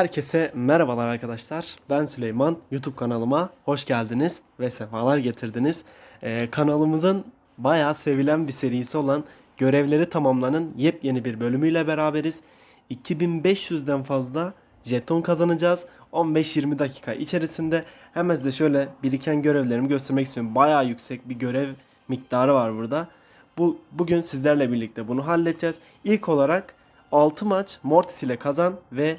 Herkese merhabalar arkadaşlar. Ben Süleyman. YouTube kanalıma hoş geldiniz ve sefalar getirdiniz. Ee, kanalımızın bayağı sevilen bir serisi olan Görevleri Tamamlanın yepyeni bir bölümüyle beraberiz. 2500'den fazla jeton kazanacağız. 15-20 dakika içerisinde hemen size şöyle biriken görevlerimi göstermek istiyorum. Bayağı yüksek bir görev miktarı var burada. Bu bugün sizlerle birlikte bunu halledeceğiz. İlk olarak 6 maç Mortis ile kazan ve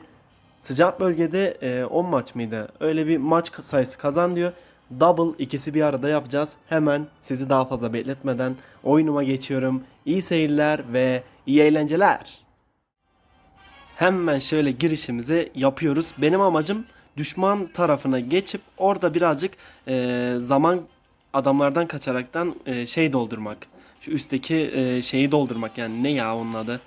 sıcak bölgede e, 10 maç mıydı? Öyle bir maç sayısı kazan diyor. Double ikisi bir arada yapacağız. Hemen sizi daha fazla bekletmeden oyunuma geçiyorum. İyi seyirler ve iyi eğlenceler. Hemen şöyle girişimizi yapıyoruz. Benim amacım düşman tarafına geçip orada birazcık e, zaman adamlardan kaçaraktan e, şey doldurmak. Şu üstteki e, şeyi doldurmak yani ne ya onun adı?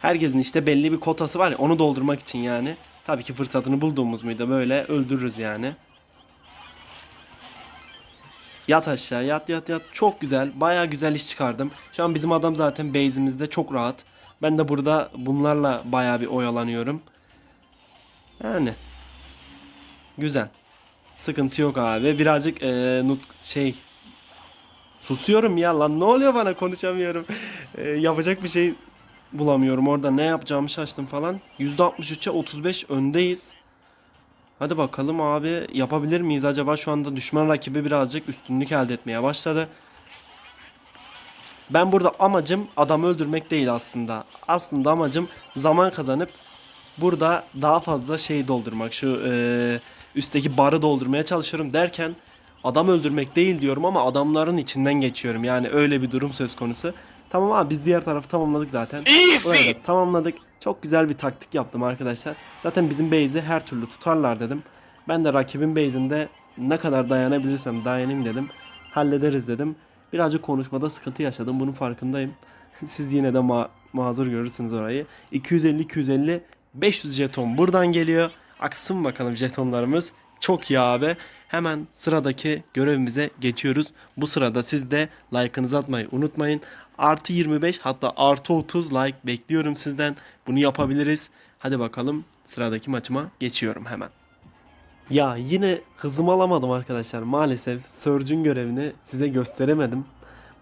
Herkesin işte belli bir kotası var ya onu doldurmak için yani. Tabii ki fırsatını bulduğumuz muydu böyle öldürürüz yani. Yat aşağı yat yat yat. Çok güzel. Baya güzel iş çıkardım. Şu an bizim adam zaten base'imizde çok rahat. Ben de burada bunlarla baya bir oyalanıyorum. Yani. Güzel. Sıkıntı yok abi. Birazcık eee, nut şey Susuyorum ya lan ne oluyor bana konuşamıyorum. Eee, yapacak bir şey bulamıyorum orada ne yapacağımı şaştım falan. %63'e 35 öndeyiz. Hadi bakalım abi yapabilir miyiz acaba şu anda düşman rakibi birazcık üstünlük elde etmeye başladı. Ben burada amacım adamı öldürmek değil aslında. Aslında amacım zaman kazanıp burada daha fazla şey doldurmak. Şu eee, üstteki barı doldurmaya çalışıyorum derken adam öldürmek değil diyorum ama adamların içinden geçiyorum. Yani öyle bir durum söz konusu. Tamam abi biz diğer tarafı tamamladık zaten. Da tamamladık. Çok güzel bir taktik yaptım arkadaşlar. Zaten bizim base'i her türlü tutarlar dedim. Ben de rakibin base'inde ne kadar dayanabilirsem dayanayım dedim. Hallederiz dedim. Birazcık konuşmada sıkıntı yaşadım. Bunun farkındayım. Siz yine de ma- mazur görürsünüz orayı. 250 250 500 jeton buradan geliyor. Aksın bakalım jetonlarımız. Çok iyi abi. Hemen sıradaki görevimize geçiyoruz. Bu sırada siz de like'ınızı atmayı unutmayın. Artı 25 hatta artı 30 like bekliyorum sizden. Bunu yapabiliriz. Hadi bakalım sıradaki maçıma geçiyorum hemen. Ya yine hızımı alamadım arkadaşlar. Maalesef Surge'ün görevini size gösteremedim.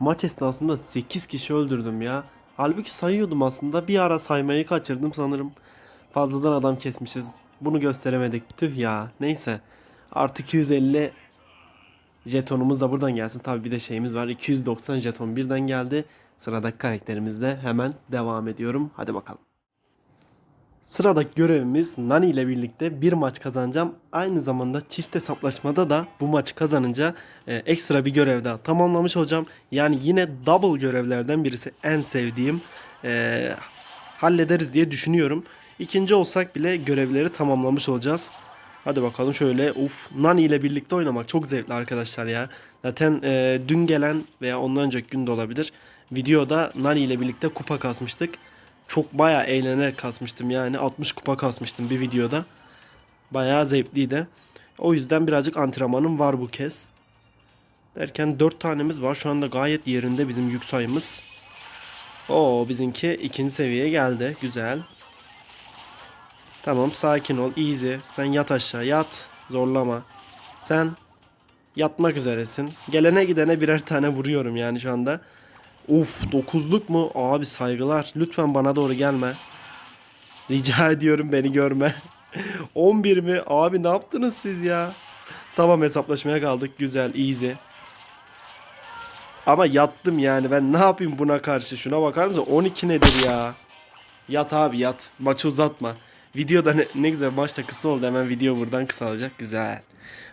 Maç esnasında 8 kişi öldürdüm ya. Halbuki sayıyordum aslında. Bir ara saymayı kaçırdım sanırım. Fazladan adam kesmişiz. Bunu gösteremedik. Tüh ya. Neyse. Artı 250 jetonumuz da buradan gelsin. Tabi bir de şeyimiz var. 290 jeton birden geldi. Sıradaki karakterimizle hemen devam ediyorum. Hadi bakalım. Sıradaki görevimiz Nani ile birlikte bir maç kazanacağım. Aynı zamanda çift hesaplaşmada da bu maçı kazanınca e, ekstra bir görev daha tamamlamış olacağım. Yani yine double görevlerden birisi en sevdiğim. E, hallederiz diye düşünüyorum. İkinci olsak bile görevleri tamamlamış olacağız. Hadi bakalım şöyle uf Nani ile birlikte oynamak çok zevkli arkadaşlar ya. Zaten e, dün gelen veya ondan önceki gün de olabilir. Videoda Nani ile birlikte kupa kasmıştık. Çok bayağı eğlenerek kasmıştım yani 60 kupa kasmıştım bir videoda. Bayağı zevkliydi. O yüzden birazcık antrenmanım var bu kez. Derken 4 tanemiz var. Şu anda gayet yerinde bizim yük sayımız. Oo bizimki ikinci seviyeye geldi. Güzel. Tamam sakin ol. Easy. Sen yat aşağı. Yat. Zorlama. Sen yatmak üzeresin. Gelene gidene birer tane vuruyorum yani şu anda. Uf dokuzluk mu? Abi saygılar. Lütfen bana doğru gelme. Rica ediyorum beni görme. 11 mi? Abi ne yaptınız siz ya? Tamam hesaplaşmaya kaldık. Güzel. Easy. Ama yattım yani. Ben ne yapayım buna karşı? Şuna bakar mısın? 12 nedir ya? Yat abi yat. Maçı uzatma. Videoda ne, ne güzel maçta kısa oldu. Hemen video buradan kısalacak. Güzel.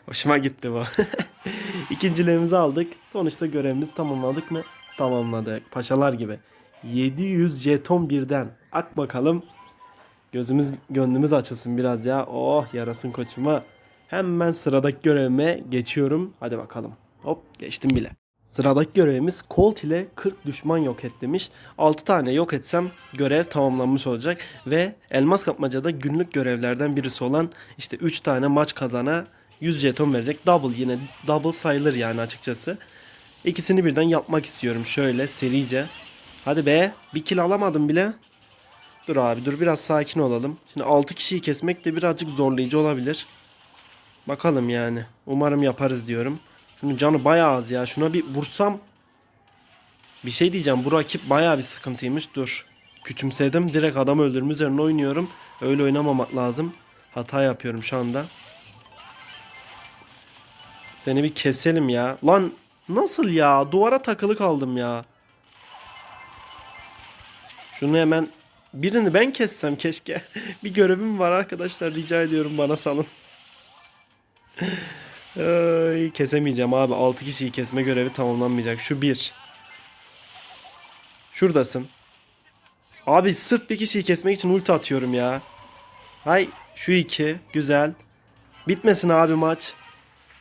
Hoşuma gitti bu. İkincilerimizi aldık. Sonuçta görevimizi tamamladık mı? Tamamladık. Paşalar gibi. 700 jeton birden. Ak bakalım. Gözümüz gönlümüz açılsın biraz ya. Oh yarasın koçuma. Hemen sıradaki görevime geçiyorum. Hadi bakalım. Hop geçtim bile. Sıradaki görevimiz Colt ile 40 düşman yok et demiş. 6 tane yok etsem görev tamamlanmış olacak. Ve elmas kapmacada günlük görevlerden birisi olan işte 3 tane maç kazana 100 jeton verecek. Double yine double sayılır yani açıkçası. İkisini birden yapmak istiyorum şöyle serice. Hadi be bir kill alamadım bile. Dur abi dur biraz sakin olalım. Şimdi 6 kişiyi kesmek de birazcık zorlayıcı olabilir. Bakalım yani. Umarım yaparız diyorum. Şunun canı bayağı az ya. Şuna bir vursam. Bir şey diyeceğim. Bu rakip bayağı bir sıkıntıymış. Dur. Küçümsedim. Direkt adam öldürme üzerine oynuyorum. Öyle oynamamak lazım. Hata yapıyorum şu anda. Seni bir keselim ya. Lan nasıl ya? Duvara takılı kaldım ya. Şunu hemen birini ben kessem keşke. bir görevim var arkadaşlar. Rica ediyorum bana salın. Ay, kesemeyeceğim abi. 6 kişiyi kesme görevi tamamlanmayacak. Şu bir. Şuradasın. Abi sırf bir kişiyi kesmek için ulti atıyorum ya. Hay şu iki. Güzel. Bitmesin abi maç.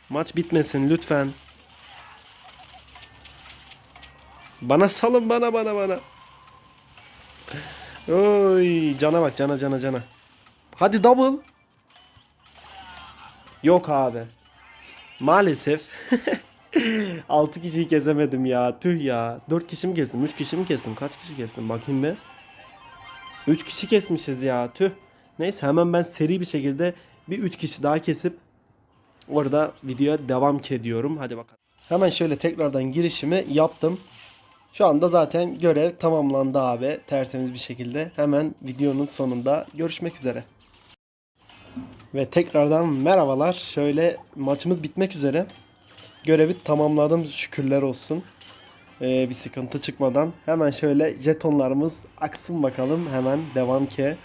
Maç bitmesin lütfen. Bana salın bana bana bana. Oy cana bak cana cana cana. Hadi double. Yok abi. Maalesef 6 kişiyi kesemedim ya. Tüh ya. 4 kişi mi kestim? 3 kişi mi kestim? Kaç kişi kestim? Bakayım bir. 3 kişi kesmişiz ya. Tüh. Neyse hemen ben seri bir şekilde bir 3 kişi daha kesip orada videoya devam ediyorum. Hadi bakalım. Hemen şöyle tekrardan girişimi yaptım. Şu anda zaten görev tamamlandı abi. Tertemiz bir şekilde. Hemen videonun sonunda görüşmek üzere. Ve tekrardan merhabalar. Şöyle maçımız bitmek üzere. Görevi tamamladım şükürler olsun. Ee, bir sıkıntı çıkmadan. Hemen şöyle jetonlarımız aksın bakalım. Hemen devam ki.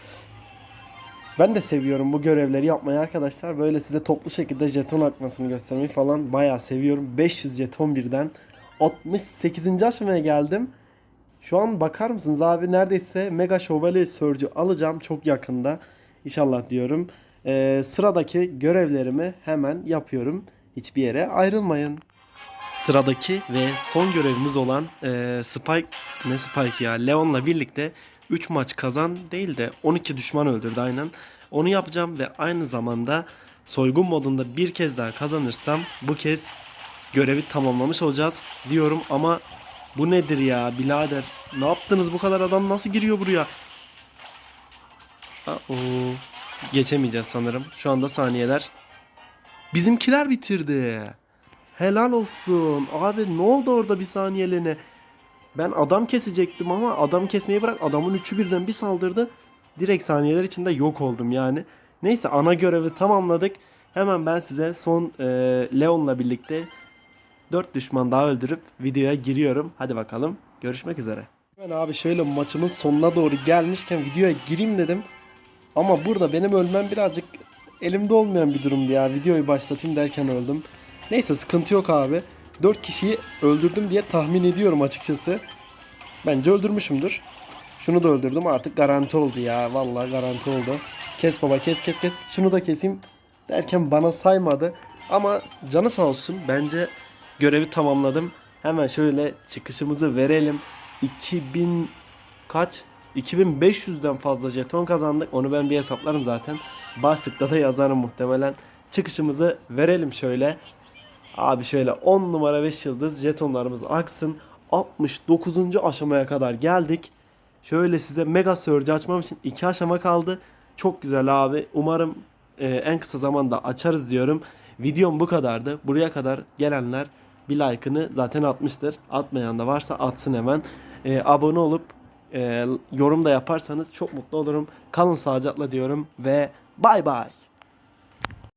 Ben de seviyorum bu görevleri yapmayı arkadaşlar. Böyle size toplu şekilde jeton akmasını göstermeyi falan bayağı seviyorum. 500 jeton birden 68. aşamaya geldim. Şu an bakar mısınız abi neredeyse Mega Şövalye Surge'ü alacağım çok yakında. İnşallah diyorum. Ee, sıradaki görevlerimi hemen yapıyorum. Hiçbir yere ayrılmayın. Sıradaki ve son görevimiz olan e, Spike ne Spike ya Leon'la birlikte 3 maç kazan değil de 12 düşman öldürdü aynen. Onu yapacağım ve aynı zamanda soygun modunda bir kez daha kazanırsam bu kez görevi tamamlamış olacağız diyorum ama bu nedir ya birader? Ne yaptınız bu kadar adam nasıl giriyor buraya? Aa, geçemeyeceğiz sanırım. Şu anda saniyeler. Bizimkiler bitirdi. Helal olsun. Abi ne oldu orada bir saniyeliğine? Ben adam kesecektim ama adam kesmeyi bırak adamın üçü birden bir saldırdı. Direkt saniyeler içinde yok oldum yani. Neyse ana görevi tamamladık. Hemen ben size son e, Leon'la birlikte 4 düşman daha öldürüp videoya giriyorum. Hadi bakalım. Görüşmek üzere. Ben abi şöyle maçımın sonuna doğru gelmişken videoya gireyim dedim. Ama burada benim ölmem birazcık elimde olmayan bir durumdu ya. Videoyu başlatayım derken öldüm. Neyse sıkıntı yok abi. 4 kişiyi öldürdüm diye tahmin ediyorum açıkçası. Bence öldürmüşümdür. Şunu da öldürdüm artık garanti oldu ya. Vallahi garanti oldu. Kes baba kes kes kes. Şunu da keseyim derken bana saymadı. Ama canı sağ olsun bence görevi tamamladım. Hemen şöyle çıkışımızı verelim. 2000 kaç? 2500'den fazla jeton kazandık. Onu ben bir hesaplarım zaten. Başlıkta da yazarım muhtemelen. Çıkışımızı verelim şöyle. Abi şöyle 10 numara 5 yıldız jetonlarımız aksın. 69. aşamaya kadar geldik. Şöyle size Mega Surge açmam için 2 aşama kaldı. Çok güzel abi. Umarım e, en kısa zamanda açarız diyorum. Videom bu kadardı. Buraya kadar gelenler bir like'ını zaten atmıştır. Atmayan da varsa atsın hemen. E, abone olup e, yorum da yaparsanız çok mutlu olurum. Kalın sağlıcakla diyorum ve bay bay.